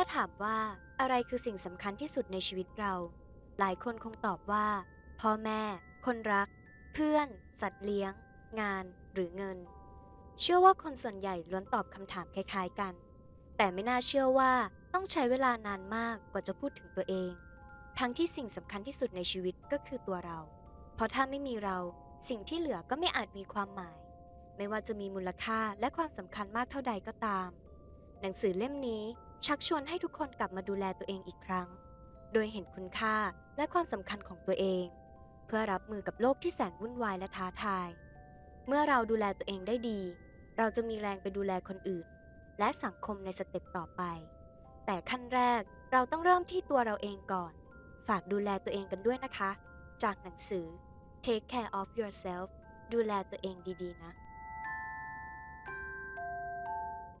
ถ้าถามว่าอะไรคือสิ่งสำคัญที่สุดในชีวิตเรา หลายคนคงตอบว่า พ่อแม่ คนรัก เพื่อน สัตว์เลี้ยง งาน หรือเงิน เชื่อว่าคนส่วนใหญ่ล้วนตอบคำถามคล้ายๆกัน แต่ไม่น่าเชื่อว่าต้องใช้เวลานานมากกว่าจะพูดถึงตัวเอง ทั้งที่สิ่งสำคัญที่สุดในชีวิตก็คือตัวเรา เพราะถ้าไม่มีเราสิ่งที่เหลือก็ไม่อาจมีความหมาย ไม่ว่าจะมีมูลค่าและความสำคัญมากเท่าใดก็ตาม หนังสือเล่มนี้ ชักชวนให้ทุกคนกลับมาดูแลตัวเองอีกครั้ง โดยเห็นคุณค่าและความสำคัญของตัวเอง เพื่อรับมือกับโลกที่แสนวุ่นวายและท้าทาย เมื่อเราดูแลตัวเองได้ดี เราจะมีแรงไปดูแลคนอื่น และสังคมในสเต็ปต่อไป แต่ขั้นแรกเราต้องเริ่มที่ตัวเราเองก่อน ฝากดูแลตัวเองกันด้วยนะคะ จากหนังสือ Take Care of Yourself ดูแลตัวเองดีๆ นะ